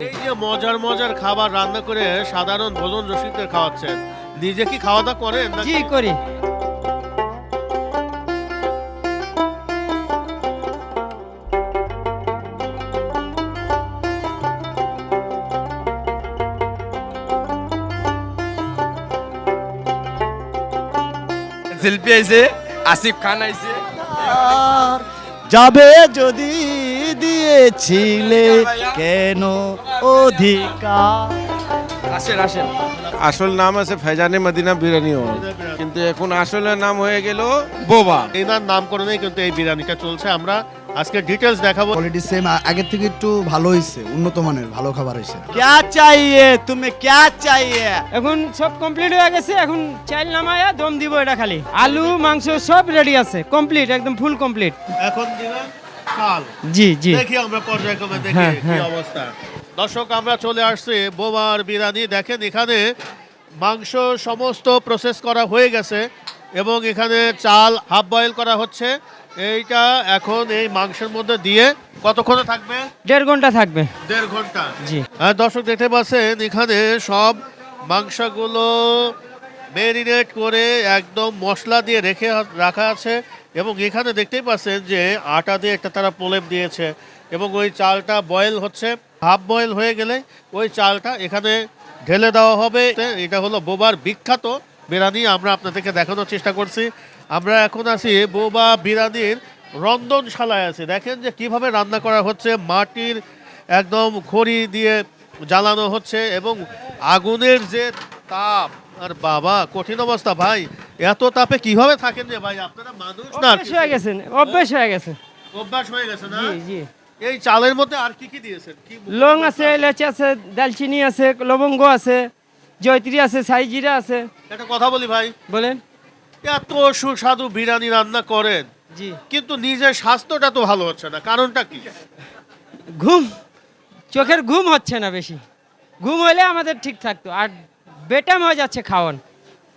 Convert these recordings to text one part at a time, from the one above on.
এই যে মজার মজার খাবার রান্না করে সাধারণ ভোজন রসিকদের খাওয়াচ্ছেন নিজে কি খাওয়া দাওয়া করেন? জি করি। শিল্পী আইছে আসিফ খান আইছে। যাবে যদি দিয়েছিলে কেন? অধিকার। আসেন আসেন। আসল নাম আছে ফেজানে মদিনা বিরিয়ানি কিন্তু এখন আসলের নাম হয়ে গেল বোবা। এনার নামকরণেই কিন্তু এই বিরিয়ানিটা চলছে। আমরা আজকে ডিটেলস দেখাবো। কোয়ালিটি সেম আগের থেকে একটু ভালো হয়েছে উন্নত মানের ভালো খাবার হয়েছে ক্যা চাইয়ে? তুমি ক্যা চাইয়ে? এখন সব কমপ্লিট হয়ে গেছে এখন চাইল নামায়া দম দিব এটা খালি। আলু মাংস সব রেডি আছে কমপ্লিট একদম ফুল কমপ্লিট এখন দিবেন চাল। জি জি। দেখি আমরা পর্যায়ক্রমে দেখি হ্যাঁ, কি হ্যাঁ। অবস্থা। দর্শক আমরা চলে আসছি বোমার বিরিয়ানি। দেখেন এখানে মাংস সমস্ত প্রসেস করা হয়ে গেছে এবং এখানে চাল হাফ বয়েল করা হচ্ছে। এইটা এখন এই মাংসের মধ্যে দিয়ে কতক্ষণ থাকবে? দেড় ঘণ্টা থাকবে। দেড় ঘণ্টা। জি। আর দর্শক দেখতে পাচ্ছেন এখানে সব মাংসগুলো ম্যারিনেট করে একদম মশলা দিয়ে রেখে রাখা আছে এবং এখানে দেখতেই পাচ্ছেন যে আটা দিয়ে একটা তারা প্রলেপ দিয়েছে। এবং ওই চালটা বয়েল হচ্ছে হাফ বয়েল হয়ে গেলে ওই চালটা এখানে ঢেলে দেওয়া হবে। এটা হলো বোবার বিখ্যাত বিরিয়ানি আমরা আপনাদেরকে দেখানোর চেষ্টা করছি। আমরা এখন আছি বোবা বিরিয়ানির রন্ধনশালায় আছি। দেখেন যে কীভাবে রান্না করা হচ্ছে মাটির একদম খড়ি দিয়ে জ্বালানো হচ্ছে এবং আগুনের যে তাপ। আর বাবা কঠিন অবস্থা ভাই এত তাপে কীভাবে থাকেন যে ভাই আপনারা মানুষ না হয়ে গেছে অভ্যেস হয়ে গেছে। অভ্যাস হয়ে গেছে না? জি জি। এই চালের মধ্যে আর কি কি দিয়েছেন? লং আছে এলাচ আছে দালচিনি আছে লবঙ্গ আছে জয়ত্রী আছে সাইজিরা আছে। একটা কথা বলি ভাই। বলেন। এত সুস্বাদু বিরিয়ানি রান্না করেন জি। কিন্তু নিজের স্বাস্থ্যটা তো ভালো হচ্ছে না কারণটা কি? ঘুম চোখের ঘুম হচ্ছে না বেশি। ঘুম হলে আমাদের ঠিক থাকতো আর বেটাম হয়ে যাচ্ছে খাওয়ান।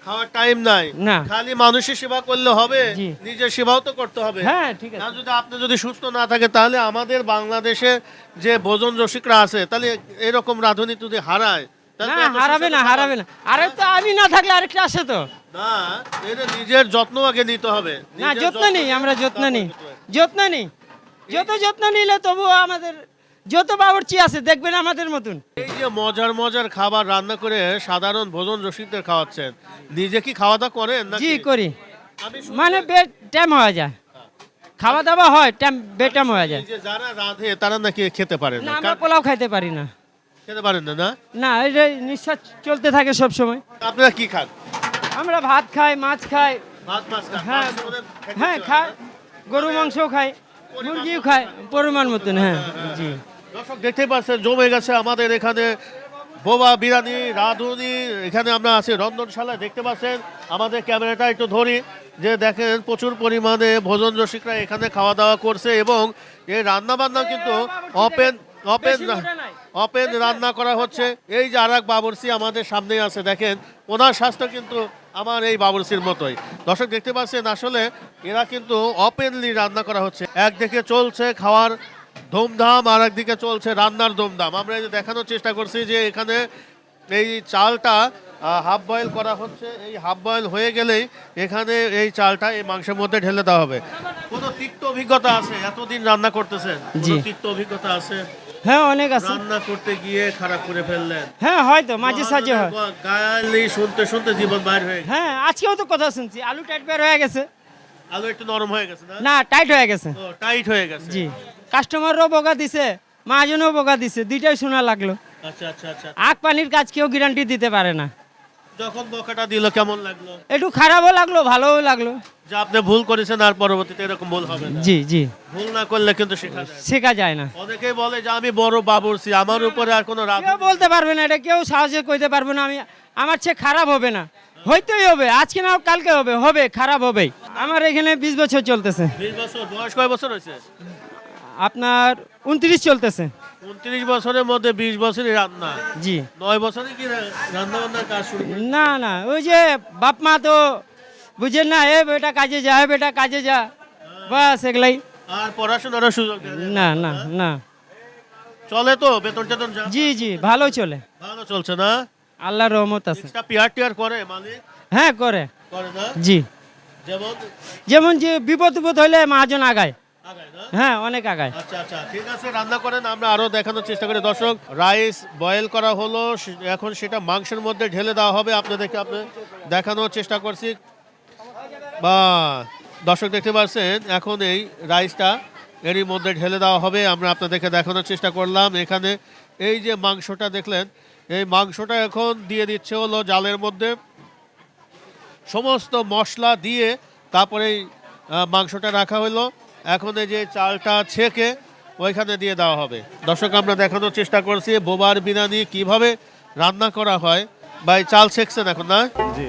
খাওয়ার টাইম নাই। না। খালি মানুষের সেবা করলে হবে জি। নিজের সেবাও তো করতে হবে। হ্যাঁ ঠিক না আছে। যদি আপনি যদি সুস্থ না থাকে তাহলে আমাদের বাংলাদেশে যে ভোজন রসিকরা আছে তাহলে এরকম রাঁধুনি যদি হারায় তাহলে না তো এত হারাবে না হারাবে না। আরে তো আমি না থাকলে আরেকটা আসে তো। না এটা নিজের যত্ন আগে নিতে হবে। না নিজের যত্ন নেই আমরা যত্ন নেই। যত্ন নেই। যত যত্ন নিলে তবুও আমাদের যত বাবরচি আছে দেখবেন আমাদের মতন। এই যে মজার মজার খাবার রান্না করে সাধারণ ভোজন রসিকদের খাওয়াচ্ছেন নিজে কি খাওয়া দাওয়া করেন? জি করি। মানে টাইম হয়ে যায়। খাওয়া দাওয়া হয় টাইম বেটাম হয়ে যায়। যে যারা রাঁধে তারা নাকি খেতে পারে না? আমরা পোলাও খাইতে পারি না। খেতে পারেন না না? না এই যে নিঃশ্বাস চলতে থাকে সব সময় আপনারা কি খান? আমরা ভাত খাই মাছ খাই। ভাত মাছ হ্যাঁ মনে খেতে হ্যাঁ ইচ্ছে খাই। গরু মাংসও খাই। মুরগিও খাই পরিমাণ মতন হ্যাঁ। জি। দর্শক দেখতে পাচ্ছেন জমে গেছে আমাদের এখানে বোবা বিরিয়ানি রাঁধুনি এখানে আমরা আছি রন্ধনশালায় দেখতে পাচ্ছেন আমাদের ক্যামেরাটা একটু ধরি যে দেখেন প্রচুর পরিমাণে ভোজন রসিকরা এখানে খাওয়া দাওয়া করছে এবং এই রান্নাবান্না কিন্তু অপেন অপেন মোটা রান্না করা হচ্ছে। এই যে আর এক বাবরসি আমাদের সামনেই আছে দেখেন ওনার স্বাস্থ্য কিন্তু আমার এই বাবরসির মতোই। দর্শক দেখতে পাচ্ছেন আসলে এরা কিন্তু ওপেনলি রান্না করা হচ্ছে। একদিকে চলছে খাওয়ার ধুমধাম আর একদিকে চলছে রান্নার ধুমধাম। আমরা এই যে দেখানোর চেষ্টা করছি যে এখানে এই চালটা হাফ বয়েল করা হচ্ছে। এই হাফ বয়েল হয়ে গেলেই এখানে এই চালটা এই মাংসের মধ্যে ঢেলে দেওয়া হবে। কোনো তিক্ত অভিজ্ঞতা আছে? এতদিন রান্না করতেছেন কোনো তিক্ত অভিজ্ঞতা আছে? হ্যাঁ অনেক আছে। রান্না করতে গিয়ে খারাপ করে ফেললেন। হ্যাঁ হয়তো মাঝে সাঝে হয়। গালি শুনতে শুনতে জীবন বাইর হয়ে গেছে। হ্যাঁ আজকেও তো কথা শুনছি। আলু টাইট বের হয়ে গেছে। আলু একটু নরম হয়ে গেছে না? না টাইট হয়ে গেছে। ও টাইট হয়ে গেছে। জি। কাস্টমারও বকা দিছে মাহাজনও বকা দিছে দুইটাই শোনা লাগল। আচ্ছা আচ্ছা আচ্ছা। আগ পানির কাজ কেউ গ্যারান্টি দিতে পারে না। যখন বকাটা দিল কেমন লাগল? একটু খারাপও লাগল ভালোও লাগল। যে আপনি ভুল করেছেন আর পরবর্তীতে এরকম ভুল হবে না। জি জি। ভুল না করলে কিন্তু শেখা যায় শেখা যায় না। অনেকেই বলে যে আমি বড় বাবুরছি আমার উপরে আর কোনো রাগ কেউ বলতে পারবে না এটা কেউ সাহসে কইতে পারবে না। আমি আমার চেয়ে খারাপ হবে না। হইতেই হবে আজকে না হোক কালকে হবে হবে খারাপ হবেই। আমার এখানে বিশ বছর চলতেছে। বিশ বছর বয়স কয় বছর হয়েছে? আপনার উনত্রিশ চলতেছে। উনত্রিশ বছরের মধ্যে বিশ বছরই রান্না। জি। নয় বছরে কি রান্না বান্নার কাজ শুরু না না ওই যে বাপ মা তো বুঝেন না এ বেটা কাজে যা এ বেটা কাজে যা। বাস এগুলাই। আর পড়াশোনারও সুযোগ না। না না চলে তো বেতন টেতন জি জি ভালো চলে। ভালো চলছে না? আল্লাহর রহমত আছে। পিয়ার টিয়ার করে মালিক? হ্যাঁ করে। করে না? জি। যেমন? যেমন যে বিপদ বিপদ হলে মহাজন আগায়। হ্যাঁ অনেক আগায়। আচ্ছা আচ্ছা ঠিক আছে রান্না করেন আমরা আরও দেখানোর চেষ্টা করি। দর্শক রাইস বয়েল করা হলো এখন সেটা মাংসের মধ্যে ঢেলে দেওয়া হবে। আপনাদেরকে আপনি দেখানোর চেষ্টা করছি। বা দর্শক দেখতে পাচ্ছেন এখন এই রাইসটা এরই মধ্যে ঢেলে দেওয়া হবে। আমরা আপনাদেরকে দেখানোর চেষ্টা করলাম। এখানে এই যে মাংসটা দেখলেন এই মাংসটা এখন দিয়ে দিচ্ছে হলো জালের মধ্যে। সমস্ত মশলা দিয়ে তারপরে এই, মাংসটা রাখা হলো। এখন এই যে চালটা ছেঁকে ওইখানে দিয়ে দেওয়া হবে। দর্শক আমরা দেখানোর চেষ্টা করছি বোবার বিরিয়ানি কীভাবে রান্না করা হয়। বা চাল ছেঁকছেন এখন না? জি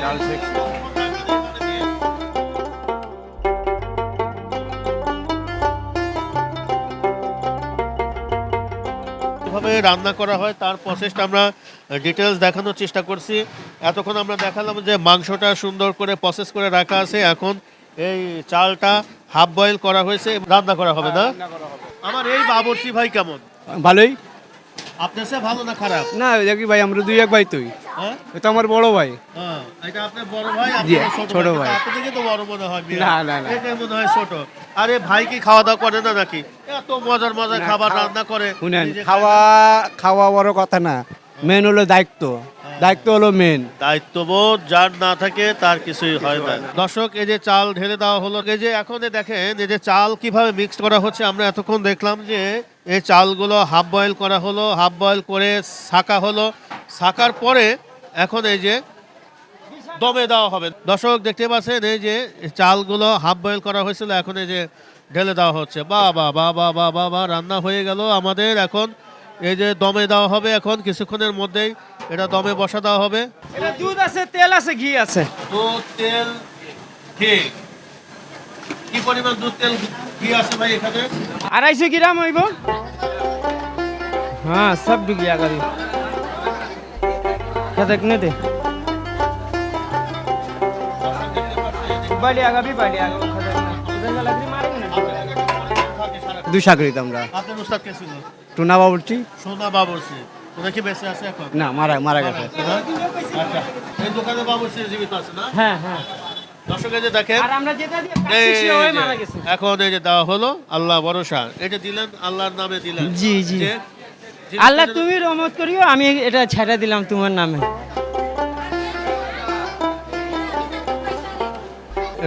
চাল কীভাবে রান্না করা হয় তার প্রসেসটা আমরা ডিটেলস দেখানোর চেষ্টা করছি। এতক্ষণ আমরা দেখালাম যে মাংসটা সুন্দর করে প্রসেস করে রাখা আছে। এখন এই চালটা হাফ বয়েল করা হয়েছে রান্না করা হবে না? আমার এই বাবরসি ভাই কেমন? ভালোই। আপনার সে ভালো না খারাপ? না দেখি ভাই আমরা দুই এক ভাই তুই। হ্যাঁ? এটা আমার বড় ভাই। হ্যাঁ, এটা আপনার বড় ভাই আপনার ছোট ছোট ভাই। তো বড় মনে হয় বিরাট। না, না, না। এটাই মনে হয় ছোট। আরে ভাই কি খাওয়া দাওয়া করে না নাকি? এত মজার মজার খাবার রান্না করে। শুনেন খাওয়া খাওয়া বড় কথা না মেন হলো দায়িত্ব। দায়িত্ব হলো মেন। দায়িত্ববোধ যার না থাকে তার কিছুই হয় না। দর্শক, এই যে চাল ঢেলে দেওয়া হলো, এই যে এখন দেখেন, এই যে চাল কীভাবে মিক্সড করা হচ্ছে, আমরা এতক্ষণ দেখলাম যে এই চালগুলো হাফ বয়েল করা হলো হাফ বয়েল করে ছাকা হলো। ছাকার পরে এখন এই যে দমে দেওয়া হবে। দর্শক, দেখতে পাচ্ছেন, এই যে চালগুলো হাফ বয়েল করা হয়েছিল, এখন এই যে ঢেলে দেওয়া হচ্ছে। বা বা বা বা বা, রান্না হয়ে গেল আমাদের। এখন এই যে দমে দেওয়া হবে, এখন কিছুক্ষণের মধ্যেই এটা দমে বসা দেওয়া হবে এটা দুধ আছে তেল আছে ঘি আছে দুধ তেল ঘি কি পরিমাণ দুধ তেল ঘি আছে ভাই এখানে আড়াইশো গ্রাম হইব হ্যাঁ সব ডুব গিয়া করি देखने दे बढ़िया अभी बढ़िया लकड़ी मारेंगे ना দুই সাগরিত আমরা আপনার উস্তাদ কে ছিল টুনা বাবুর্চি সোনা বাবুরসি ওরা কি বেঁচে আছে এখন? না মারা মারা গেছে। আচ্ছা এই দোকানে বাবুরসি জীবিত আছে না? হ্যাঁ হ্যাঁ। দর্শক যে দেখেন আর আমরা যেটা দিয়ে এই কাটছি সে ওই যে, মারা গেছে। এখন এই যে দেওয়া হলো আল্লাহ ভরসা। এটা দিলেন আল্লাহর নামে দিলেন। জি, জি। আল্লাহ তুমি রহমত করিও আমি এটা ছেড়ে দিলাম তোমার নামে।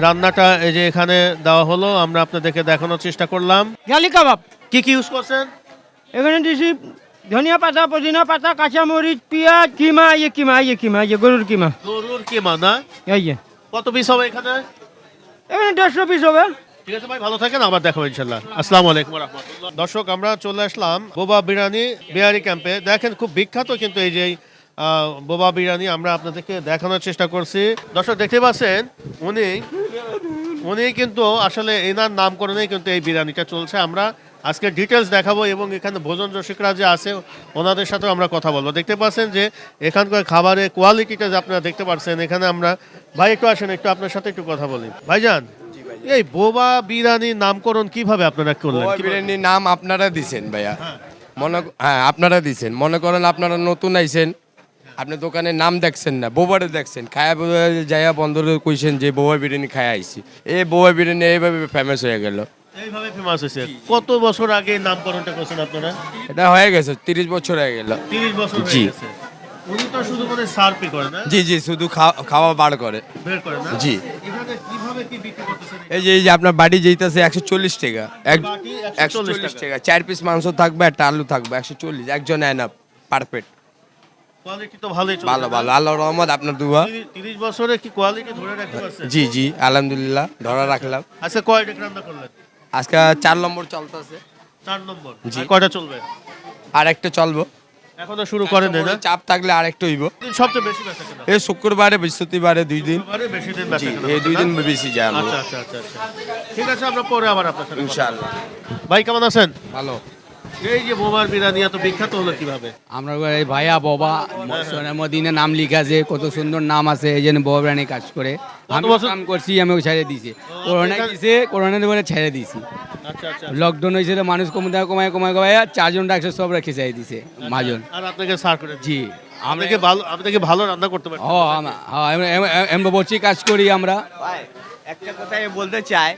রান্নাটা এই যে এখানে দেওয়া হলো আমরা আপনাদেরকে দেখানোর চেষ্টা করলাম। গালি কাবাব। কি কি ইউজ করছেন? এখানে দিছি ধনিয়া পাতা পুদিনা পাতা কাঁচামরিচ পেঁয়াজ কিমা ইয়ে কিমা ইয়ে কিমা ইয়ে গরুর কিমা। গরুর কি মানা এই যে। কত পিস হবে এখানে? এখানে দেড়শো পিস হবে। ঠিক আছে ভাই ভালো থাকেন আবার দেখাবো ইনশাল্লাহ। আসসালামু আলাইকুম রহমতুল্লাহ দর্শক আমরা চলে আসলাম বোবা বিরিয়ানি বিহারি ক্যাম্পে। দেখেন খুব বিখ্যাত কিন্তু এই যে বোবা বিরিয়ানি আমরা আপনাদেরকে দেখানোর চেষ্টা করছি। দর্শক দেখতে পাচ্ছেন উনি উনি কিন্তু আসলে এনার নামকরণেই কিন্তু এই বিরিয়ানিটা চলছে। আমরা আজকে ডিটেলস দেখাবো এবং এখানে ভোজন রসিকরা যে আছে ওনাদের সাথেও আমরা কথা বলব। দেখতে পাচ্ছেন যে এখানকার খাবারের কোয়ালিটিটা যে আপনারা দেখতে পাচ্ছেন এখানে আমরা ভাই একটু আসেন একটু আপনার সাথে একটু কথা বলি। ভাইজান এই বোবা বিরিয়ানির নামকরণ কীভাবে আপনারা করলেন? বিরিয়ানির নাম আপনারা দিছেন ভাইয়া। মনে হ্যাঁ আপনারা দিছেন। মনে করেন আপনারা নতুন আইছেন। আপনি দোকানের নাম দেখছেন না বোবারে দেখছেন খায়া যাইয়া বন্ধুরে কইছেন যে বোবা বিরিয়ানি খায়া আইছি। এই বোবা বিরিয়ানি এইভাবে ফেমাস হয়ে গেল। এইভাবে ফেমাস হয়েছে। কত বছর আগে নামকরণটা করছেন আপনারা? এটা হয়ে গেছে তিরিশ বছর হয়ে গেল। তিরিশ বছর হয়ে জি। গেছে। উনি তো শুধু করে সার্ভই করে না? জি জি শুধু খাওয়া বার করে। বের করে না? জি। এখানে কীভাবে কি বিক্রি করতেছেন? এই যে এই যে আপনার বাড়ি যেতেছে একশো চল্লিশ টাকা। এক বাটি একশো 140 চল্লিশ টাকা। চার পিস মাংস থাকবে একটা আলু থাকবে একশো চল্লিশ। একজন এনাপ পারফেক্ট কোয়ালিটি তো ভালোই ভালো ভালো। আল্লাহ রহমত আপনার দুয়া। তিরিশ- তিরিশ বছরে কি কোয়ালিটি ধরে রাখতে পারছেন? জি জি আলহামদুলিল্লাহ ধরা রাখলাম। আচ্ছা কয়টা রান্না করলেন? আজকে চার নম্বর চলতেছে। চার নম্বর। জি। আর কয়টা চলবে? আর একটা চলবো। এখনও শুরু করেন না? চাপ থাকলে আর একটা হইব। সবচেয়ে বেশি বেচা কেনা? এই শুক্রবারে বৃহস্পতিবারে দুই দিন। বেশি দিন বেচা কেনা? এই দুই দিন বেশি যায় আচ্ছা আচ্ছা আচ্ছা আচ্ছা। ঠিক আছে আমরা পরে আবার আপনার সাথে ইনশাআল্লাহ। ভাই কেমন আছেন? ভালো। এই যে বোমার বিরিয়ানি এত বিখ্যাত হলো কীভাবে? আমরা এই ভাইয়া বাবা মদিনে নাম লিখা আছে কত সুন্দর নাম আছে এই জন্য বাবা রানী কাজ করে। আমি কাম করছি আমি ছেড়ে দিয়েছি। করোনা দিছে বলে ছেড়ে দিয়েছি। আচ্ছা আচ্ছা। লকডাউন হয়েছে তো মানুষ কমে কমায় কমায় কমায় চারজন ডাকছে সব রেখে চাই দিছে মাজন আর আপনাকে সার করে জি। আমরা আপনাকে ভালো আপনাকে ভালো রান্না করতে পারেন হ হ্যাঁ বলছি কাজ করি আমরা। একটা কথা বলতে চাই।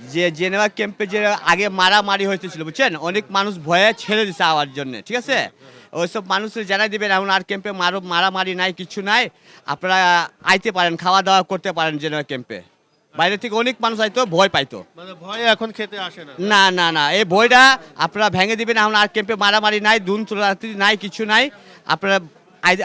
যে জেনেভা ক্যাম্পে যে আগে মারামারি হইতেছিল বুঝছেন? অনেক মানুষ ভয়ে ছেড়ে দিছে আওয়ার জন্য ঠিক আছে? ওইসব মানুষের জানাই দিবেন এখন আর ক্যাম্পে মারো মারামারি নাই কিছু নাই। আপনারা আইতে পারেন খাওয়া দাওয়া করতে পারেন জেনেভা ক্যাম্পে। বাইরে থেকে অনেক মানুষ আইতো ভয় পাইতো। মানে ভয়ে এখন খেতে আসে না। না না না এই বইটা আপনারা ভেঙে দিবেন এখন আর ক্যাম্পে মারামারি নাই দুন রাত্রি নাই কিছু নাই। আপনারা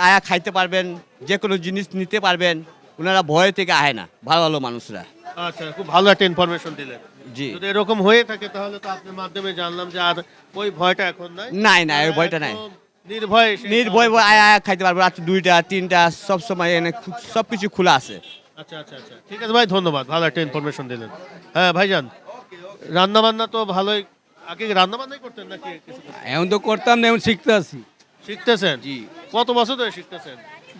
আয়া খাইতে পারবেন যে কোনো জিনিস নিতে পারবেন। ওনারা ভয় থেকে আয় না ভালো ভালো মানুষরা। আচ্ছা খুব ভালো একটা ইনফরমেশন দিলেন। জি। যদি এরকম হয়ে থাকে তাহলে তো আপনার মাধ্যমে জানলাম যে আর ওই ভয়টা এখন নাই। নাই ওই ভয়টা নাই। নির্ভয়ে নির্ভয় ভয় আয়া আয়া খাইতে পারব রাত দুইটা তিনটা সব সময় এনে সব কিছু খোলা আছে। আচ্ছা আচ্ছা আচ্ছা। ঠিক আছে ভাই ধন্যবাদ ভালো একটা ইনফরমেশন দিলেন। হ্যাঁ ভাইজান রান্না বান্না তো ভালোই আগে রান্না বান্নাই করতেন নাকি কিছু এখন তো করতাম না এখন শিখতে আছি। শিখতেছেন? জি। কত বছর ধরে শিখতেছেন?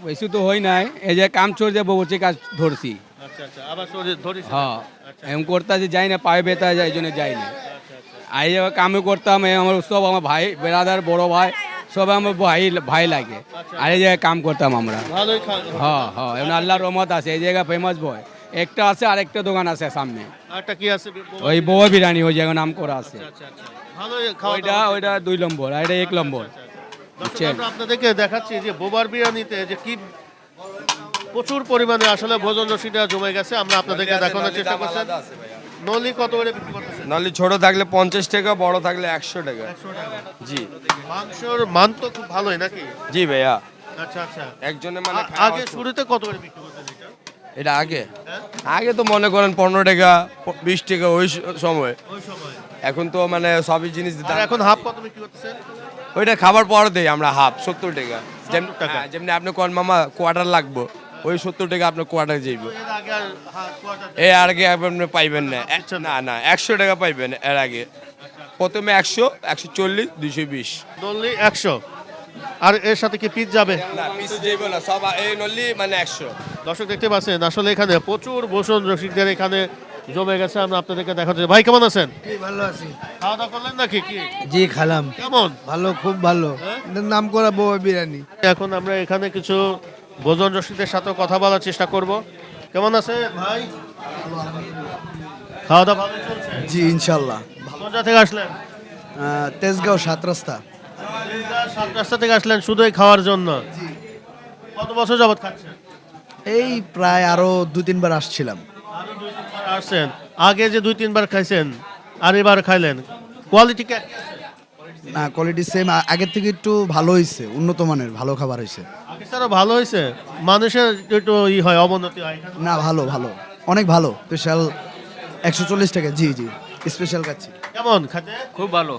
বেশি তো হয় নাই। এই যে কাম চোর যে বলছে কাজ ধরছি। আচ্ছা আচ্ছা। হ্যাঁ। এমন করতে যে যাই না পায়ে বেতা যায় এই জন্য যাই না। আর এই যে কামে করতাম আমার সব আমার ভাই বেড়াদার বড় ভাই সব আমার ভাই ভাই লাগে। আর এই জায়গায় কাম করতাম আমরা। হ্যাঁ হ্যাঁ। এখন আল্লাহ রহমত আছে। এই জায়গায় ফেমাস বয় একটা আছে আর একটা দোকান আছে সামনে। আরটা কি আছে? ওই বউ বিরিয়ানি ওই জায়গায় নাম করা আছে। আচ্ছা আচ্ছা ওইটা ওইটা দুই নম্বর আর এটা এক নম্বর? আমরা আপনাদেরকে দেখাচ্ছি যে বোবার বিরিয়ানিতে যে কি প্রচুর পরিমাণে আসলে ভোজন রসিদা জমে গেছে। আমরা আপনাদেরকে দেখানোর চেষ্টা করছেন নলি কত করে বিক্রি করতেছেন? নাহলে ছোট থাকলে পঞ্চাশ টাকা বড় থাকলে একশো টাকা। জি। মাংসর মান তো খুব ভালোই নাকি? জি ভাইয়া। আচ্ছা আচ্ছা। একজনে মানে আগে শুরুতে কত করে বিক্রি করতেন এটা? এটা আগে? আগে তো মনে করেন পনেরো টাকা বিশ টাকা ওই সময়। এখন তো মানে সবই জিনিস এখন হাফ কত বিক্রি করতেছেন? ওইটা খাবার পর দেই আমরা হাফ সত্তর টাকা। যেমনি টাকা। হ্যাঁ, যেমনি আপনি কোন মামা কোয়ার্টার লাগবো ওই সত্তর টাকা আপনার কোয়ার্টার যাইব। এর আগে আর আগে আপনি পাইবেন না। এ- না না একশো টাকা পাইবেন এর আগে। প্রথমে একশো একশো চল্লিশ দুইশো বিশ। একশো। আর এর সাথে কি পিস যাবে? না পিস যাইব না সব এই নলি মানে একশো। দর্শক দেখতে পাচ্ছেন আসলে এখানে প্রচুর বসুন রসিকদের এখানে জমে গেছে আমরা আপনাদেরকে দেখাচ্ছি ভাই কেমন আছেন? ভালো আছি। খাওয়া দাওয়া করলেন নাকি? কি? জি খালাম। কেমন? ভালো খুব ভালো। নাম করা বউ বিরিয়ানি। এখন আমরা এখানে কিছু ভোজন রসিকদের সাথে কথা বলার চেষ্টা করব। কেমন আছে ভাই? খাওয়া দাওয়া ভালো চলছে? জি ইনশাল্লাহ কোন জায়গা থেকে আসলেন? তেজগাঁও সাত রাস্তা। সাত রাস্তা থেকে আসলেন শুধুই খাওয়ার জন্য? কত বছর যাবত খাচ্ছেন? এই প্রায় আরও দু তিনবার আসছিলাম আসছেন আগে যে দুই তিনবার খাইছেন আর এবার খাইলেন কোয়ালিটি কে? না কোয়ালিটি সেম আগের থেকে একটু ভালো হয়েছে উন্নত মানের ভালো খাবার হয়েছে আগে স্যারও ভালো হয়েছে মানুষের একটু ই হয় অবনতি হয়। না ভালো ভালো অনেক ভালো স্পেশাল একশো চল্লিশ টাকা জি জি স্পেশাল খাচ্ছি। কেমন খাতে? খুব ভালো।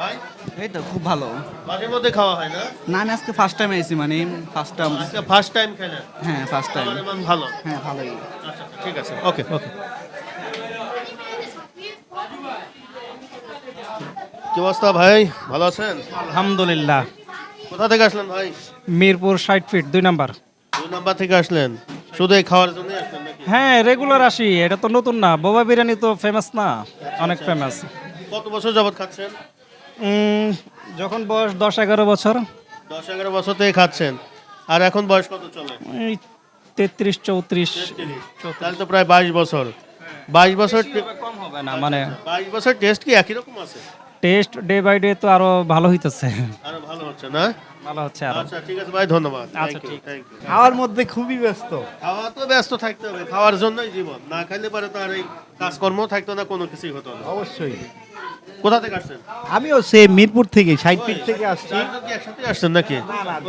ভাই? এই তো খুব ভালো। মাঝে মধ্যে খাওয়া হয় না? না আমি আজকে ফার্স্ট টাইম এসেছি মানে ফার্স্ট টাইম আজকে ফার্স্ট টাইম খেলেন? হ্যাঁ ফার্স্ট টাইম মান ভালো। হ্যাঁ ভালোই। আচ্ছা ঠিক আছে। ওকে ওকে কি অবস্থা ভাই? ভালো আছেন? আলহামদুলিল্লাহ। কোথা থেকে আসলেন ভাই? মিরপুর ষাট ফিট দুই নাম্বার। দুই নাম্বার থেকে আসলেন? শুধু এই খাওয়ার জন্য আসলেন নাকি? হ্যাঁ রেগুলার আসি। এটা তো নতুন না। বোবা বিরিয়ানি তো ফেমাস না। অনেক ফেমাস কত বছর যাবত খাচ্ছেন? যখন বয়স দশ এগারো বছর। দশ এগারো বছর থেকে খাচ্ছেন। আর এখন বয়স কত চলে? এই তেত্রিশ চৌত্রিশ। তাহলে তো প্রায় বাইশ বছর। বাইশ বছর কম হবে না মানে বাইশ বছর টেস্ট কি একই রকম আছে? টেস্ট ডে বাই ডে তো আরও ভালো হইতেছে। আরও ভালো হচ্ছে না? ভালো হচ্ছে আরও। আচ্ছা ঠিক আছে ভাই ধন্যবাদ। আচ্ছা, ঠিক। খাওয়ার মধ্যে খুবই ব্যস্ত। খাওয়া তো ব্যস্ত থাকতে হবে খাওয়ার জন্যই জীবন। না খাইলে পারে তো আর এই কাজকর্ম থাকতো না কোনো কিছুই হতো না। অবশ্যই। কোথা থেকে আসছেন? আমিও সে মিরপুর থেকে ষাট ফিট থেকে আসছি। চারজন কি একসাথে আসছেন নাকি?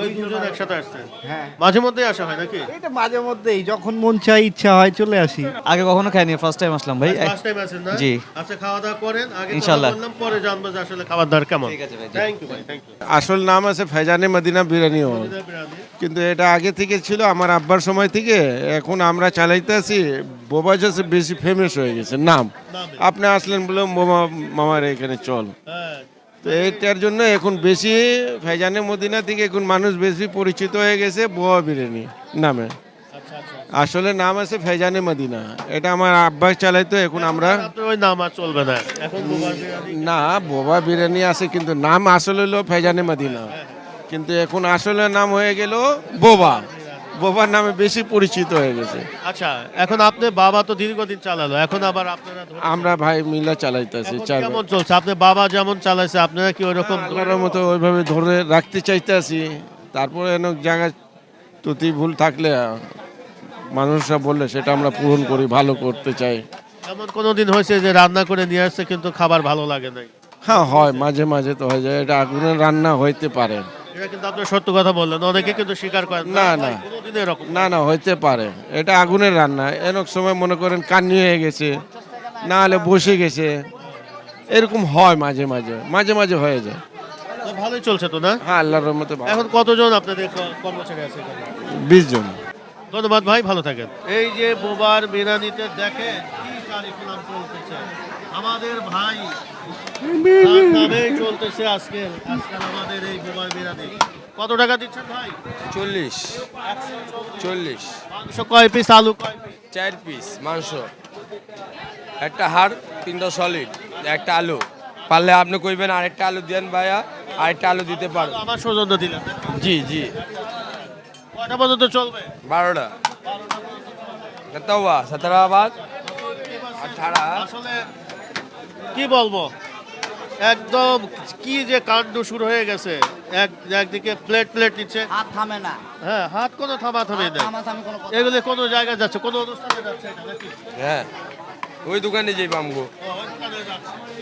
ওই দুজন একসাথে আসছেন? হ্যাঁ। মাঝে মধ্যে আসা হয় নাকি? এটা মাঝে মধ্যেই যখন মন চাই ইচ্ছা হয় চলে আসি। আগে কখনো খাইনি ফার্স্ট টাইম আসলাম ভাই। ফার্স্ট টাইম আছেন না? জি। আচ্ছা খাওয়া দাওয়া করেন। আগে কথা ইনশাল্লাহ। বললাম পরে জানব যে আসলে খাবার দাবার কেমন। ঠিক আছে ভাই, থ্যাংক ইউ ভাই থ্যাংক ইউ আসল নাম আছে ফেজানে মদিনা বিরিয়ানি হল। কিন্তু এটা আগে থেকে ছিল আমার আব্বার সময় থেকে। এখন আমরা চালাইতে আছি বোবা বেশি ফেমাস হয়ে গেছে নাম। আপনি আসলেন বলে বোমা মামার। এখানে চল। হ্যাঁ। তো এইটার জন্য এখন বেশি ফেজানে মদিনা থেকে এখন মানুষ বেশি পরিচিত হয়ে গেছে বোয়া বিরিয়ানি নামে। আসলে নাম আছে ফেজানে মদিনা। এটা আমার আব্বাস চালাইতো এখন আমরা ওই নাম আর চলবে না। এখন না বোবা বিরিয়ানি আছে কিন্তু নাম আসলে হলো ফেজানে মদিনা। কিন্তু এখন আসলে নাম হয়ে গেল বোবা। বোবার নামে বেশি পরিচিত হয়ে গেছে। আচ্ছা এখন আপনি বাবা তো দীর্ঘদিন চালালো এখন আবার আপনারা ধরে- আমরা ভাই মিলা চালাইতেছি এখন কেমন চলছে? আপনি বাবা যেমন চালাইছে আপনারা কি ওইরকম আল্লাহর মতো ওইভাবে ধরে রাখতে চাইতেছি তারপরে অনেক জায়গায় ত্রুটি ভুল থাকলে মানুষরা বললে সেটা আমরা পূরণ করি ভালো করতে চাই। এমন কোনো দিন হয়েছে যে রান্না করে নিয়ে আসছে কিন্তু খাবার ভালো লাগে নাই। হ্যাঁ হয় মাঝে মাঝে তো হয়ে যায় এটা আগুনের রান্না হইতে পারে। এটা কিন্তু আপনি সত্য কথা বললেন অনেকে কিন্তু স্বীকার করেন। না, না। কোনোদিন এরকম না না হইতে পারে। এটা আগুনের রান্না। অনেক সময় মনে করেন কান্নি হয়ে গেছে না হলে বসে গেছে। এরকম হয় মাঝে মাঝে মাঝে মাঝে হয়ে যায়। ভালোই চলছে তো না? হ্যাঁ আল্লাহর মতো এখন কতজন আপনাদের কর্মচারী আছে বিশ জন। ধন্যবাদ ভাই ভালো থাকেন। এই যে বোবার বিরানিতে দেখে কি কারিকুলাম চলতেছে। আমাদের ভাই তার চলতেছে আজকে আজকাল আমাদের এই বোবার বিরানি কত টাকা দিচ্ছেন ভাই? চল্লিশ। চল্লিশ। মাংস কয় পিস আলু কয় পিস চার পিস মাংস। একটা হাড় তিনটা সলিড একটা আলু। পারলে আপনি কইবেন আরেকটা আলু দেন ভাইয়া আরেকটা আলু দিতে পারো আমার সৌজন্য দিলেন। জি জি। কয়টা পর্যন্ত চলবে? বারোটা। কতবা সতেরাবাদ আঠারো। আসলে কি বলব? একদম কি যে কাণ্ড শুরু হয়ে গেছে। এক একদিকে প্লেট প্লেট নিচ্ছে। হাত থামে না। হ্যাঁ হাত কোনো থামা থামে কোনো এগুলো কোনো জায়গায় যাচ্ছে কোনো অনুষ্ঠানে যাচ্ছে হ্যাঁ ওই দোকানে যাই।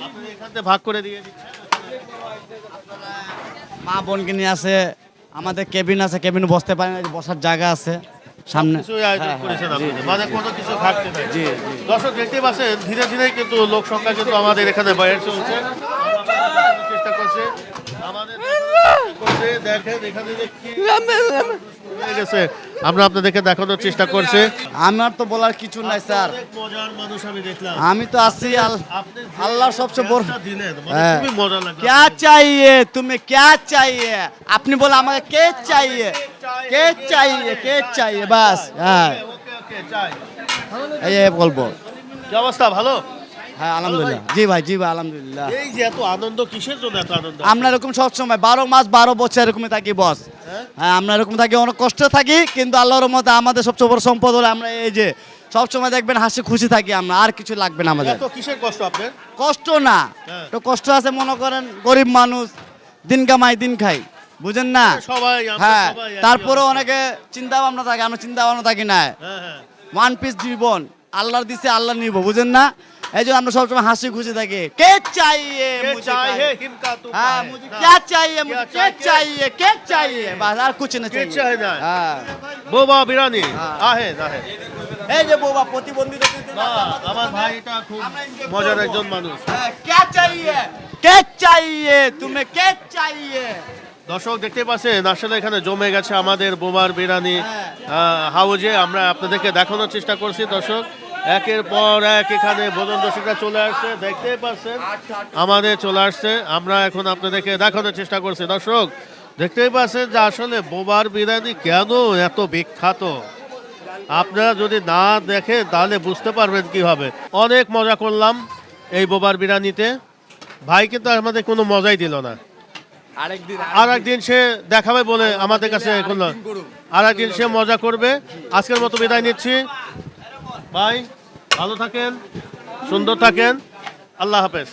আপনি এখান থেকে ভাগ করে দিয়ে দিচ্ছেন। মা বোনকে নিয়ে আছে আমাদের কেবিন আছে কেবিন বসতে পারে না বসার জায়গা আছে সামনে। করেছেন আপনি। মানে দর্শক দেখতে পাচ্ছেন ধীরে ধীরে কিন্তু লোক সংখ্যা কিন্তু আমাদের এখানে বাইরে চলছে। চেষ্টা করছে আমাদের দেখানোর চেষ্টা করছে দেখেন এখানে যে কি হয়ে গেছে আমরা আপনাদেরকে দেখানোর চেষ্টা করছে আমার তো বলার কিছু নাই স্যার অনেক মজার মানুষ আমি দেখলাম আমি তো আসছি আল- আপনি যে আল্লাহর সবচেয়ে বড় জ্ঞানটা দিলেন মানে হ্যাঁ। খুবই মজা লাগলো क्या चाहिए तुम्हें क्या चाहिए আপনি বলে আমাকে কে चाहिए কে चाहिए কে चाहिए বাস হ্যাঁ ওকে ওকে চাই এই এই বলবো কি অবস্থা ভালো হ্যাঁ আলহামদুলিল্লাহ। জি ভাই জি ভাই আলহামদুলিল্লাহ। এই যে এত আনন্দ কিসের জন্য এত আনন্দ? আমরা এরকম সবসময় বারো মাস বারো বছর এরকমই থাকি বস হ্যাঁ? আমরা এরকম থাকি অনেক কষ্টে থাকি কিন্তু আল্লাহর মতে আমাদের সবচেয়ে বড় সম্পদ হলো আমরা এই যে সবসময় দেখবেন হাসি খুশি থাকি আমরা আর কিছু লাগবে না আমাদের। এত কিসের কষ্ট আপনার? কষ্ট না। হ্যাঁ। তো কষ্ট আছে মনে করেন গরিব মানুষ দিন কামাই দিন খাই। বুঝেন না? সবাই হ্যাঁ তারপরে অনেকে চিন্তা ভাবনা থাকে আমরা চিন্তা ভাবনা থাকি না। হ্যাঁ হ্যাঁ। ওয়ান পিস জীবন আল্লাহর দিছে আল্লাহ নিব বুঝেন না? এই আমরা সবসময় হাসি খুশি থাকি। কে দর্শক দেখতে পাচ্ছেন আসলে এখানে জমে গেছে আমাদের বোমার বিরানি হাউজে। আমরা আপনাদেরকে দেখানোর চেষ্টা করছি দর্শক। একের পর এক এখানে ভোজন রসিকরা চলে আসছে দেখতেই পাচ্ছেন। আমাদের চলে আসছে। আমরা এখন আপনাদেরকে দেখানোর চেষ্টা করছি। দর্শক দেখতেই পাচ্ছেন যে আসলে বোমার বিরিয়ানি কেন এত বিখ্যাত? আপনারা যদি না দেখেন তাহলে বুঝতে পারবেন কীভাবে। অনেক মজা করলাম এই বোবার বিরিয়ানিতে। ভাই কিন্তু আমাদের কোনো মজাই দিল না। আর একদিন সে দেখাবে বলে আমাদের কাছে করল আর একদিন সে মজা করবে। আজকের মতো বিদায় নিচ্ছি। ভাই ভালো থাকেন সুন্দর থাকেন। আল্লাহ হাফেজ।